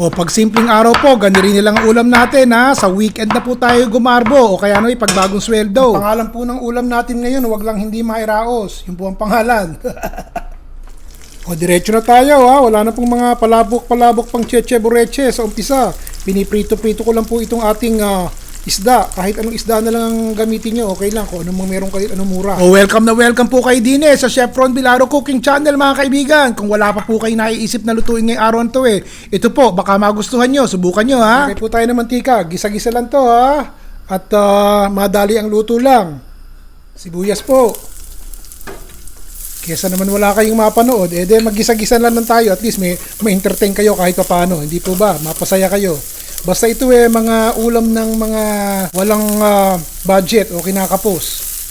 O pag simpleng araw po, ganda rin nilang ulam natin ha. Sa weekend na po tayo gumarbo o kaya ano pag bagong sweldo. Ang pangalan po ng ulam natin ngayon, wag lang hindi mairaos. Yun po ang pangalan. o diretso na tayo ha. Wala na pong mga palabok-palabok pang cheche bureche sa umpisa. Piniprito-prito ko lang po itong ating ah, isda. Kahit anong isda na lang ang gamitin nyo, okay lang. Kung anong meron kayo, anong mura. O welcome na welcome po kayo din eh, sa Chef Ron Bilaro Cooking Channel mga kaibigan. Kung wala pa po kayo naiisip na lutuin ngayong araw to eh. Ito po, baka magustuhan nyo, subukan nyo ha. Okay po tayo ng mantika, gisa-gisa lang to ha. At ah, madali ang luto lang. Sibuyas po. Kesa naman wala kayong mapanood, eh de maggisa-gisa lang lang tayo. At least may, may entertain kayo kahit pa paano. Hindi po ba? Mapasaya kayo. Basta ito eh, mga ulam ng mga walang ah, budget o kinakapos.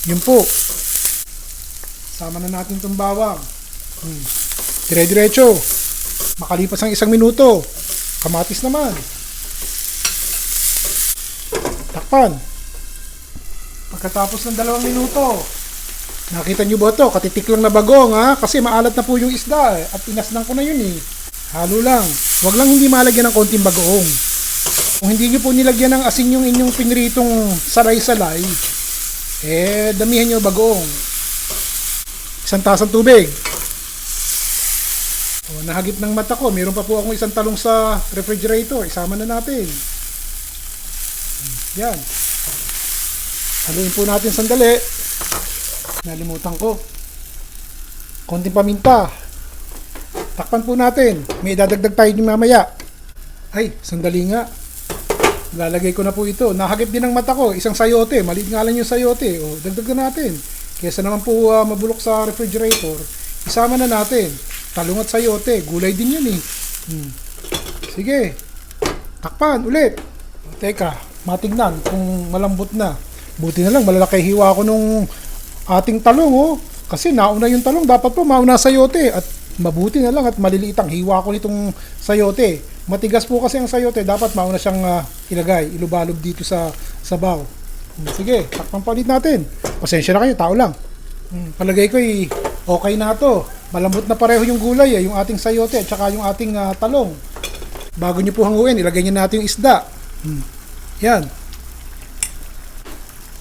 Yun po. Sama na natin itong bawang. Hmm. Dire-diretso. Makalipas ang isang minuto. Kamatis naman. Takpan. Pagkatapos ng dalawang minuto, Nakita nyo ba to? Katitik lang na bagong ha? Kasi maalat na po yung isda eh. At inasnan ko na yun eh. Halo lang. Huwag lang hindi malagyan ng konting bagoong. Kung hindi nyo po nilagyan ng asin yung inyong pinritong salay-salay, eh damihan nyo bagoong. Isang tasang tubig. O, nahagip ng mata ko. Meron pa po akong isang talong sa refrigerator. Isama na natin. Yan. Haluin po natin sandali. Nalimutan ko. Konting paminta. Takpan po natin. May dadagdag tayo mamaya. Ay, sandali nga. Lalagay ko na po ito. Nahagip din ang mata ko. Isang sayote. Maliit nga lang yung sayote. O, dagdag na natin. Kesa naman po ah, mabulok sa refrigerator, isama na natin. Talong at sayote. Gulay din yun eh. Hmm. Sige. Takpan ulit. Teka, matignan kung malambot na. Buti na lang, malalaki hiwa ko nung ating talong oh. Kasi nauna yung talong, dapat po mauna sayote at mabuti na lang at maliliit ang hiwa ko nitong sayote. Matigas po kasi ang sayote, dapat mauna siyang ah, ilagay, ilubalog dito sa sabaw. Hmm, Sige, takpan pa ulit natin. Pasensya na kayo, tao lang. Hmm, palagay ko eh, okay na to. Malambot na pareho yung gulay eh, yung ating sayote at saka yung ating ah, talong. Bago nyo po hanguin, ilagay nyo natin yung isda. Hmm. Yan.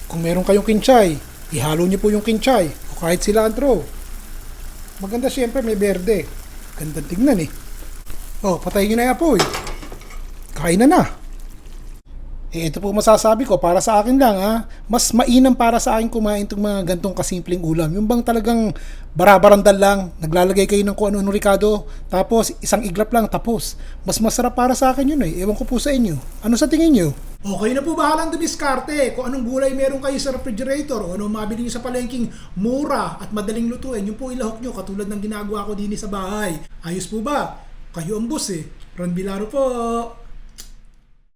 Kung meron kayong kinchay, ihalo nyo po yung kinchay o kahit cilantro. Maganda siyempre may berde. Ganda tingnan eh. Oh, patayin nyo na yung apoy. Kain na na. Eh, ito po masasabi ko, para sa akin lang ha, mas mainam para sa akin kumain itong mga gantong kasimpleng ulam. Yung bang talagang barabarandal lang, naglalagay kayo ng kung ano-ano Ricardo, tapos isang iglap lang, tapos. Mas masarap para sa akin yun eh. Ewan ko po sa inyo. Ano sa tingin nyo? Okay na po bahalang dumiskarte kung anong gulay meron kayo sa refrigerator o anong mabili nyo sa palengking mura at madaling lutuin. Yung po ilahok nyo katulad ng ginagawa ko din sa bahay. Ayos po ba? Kayo ang boss eh. Ron Bilaro po.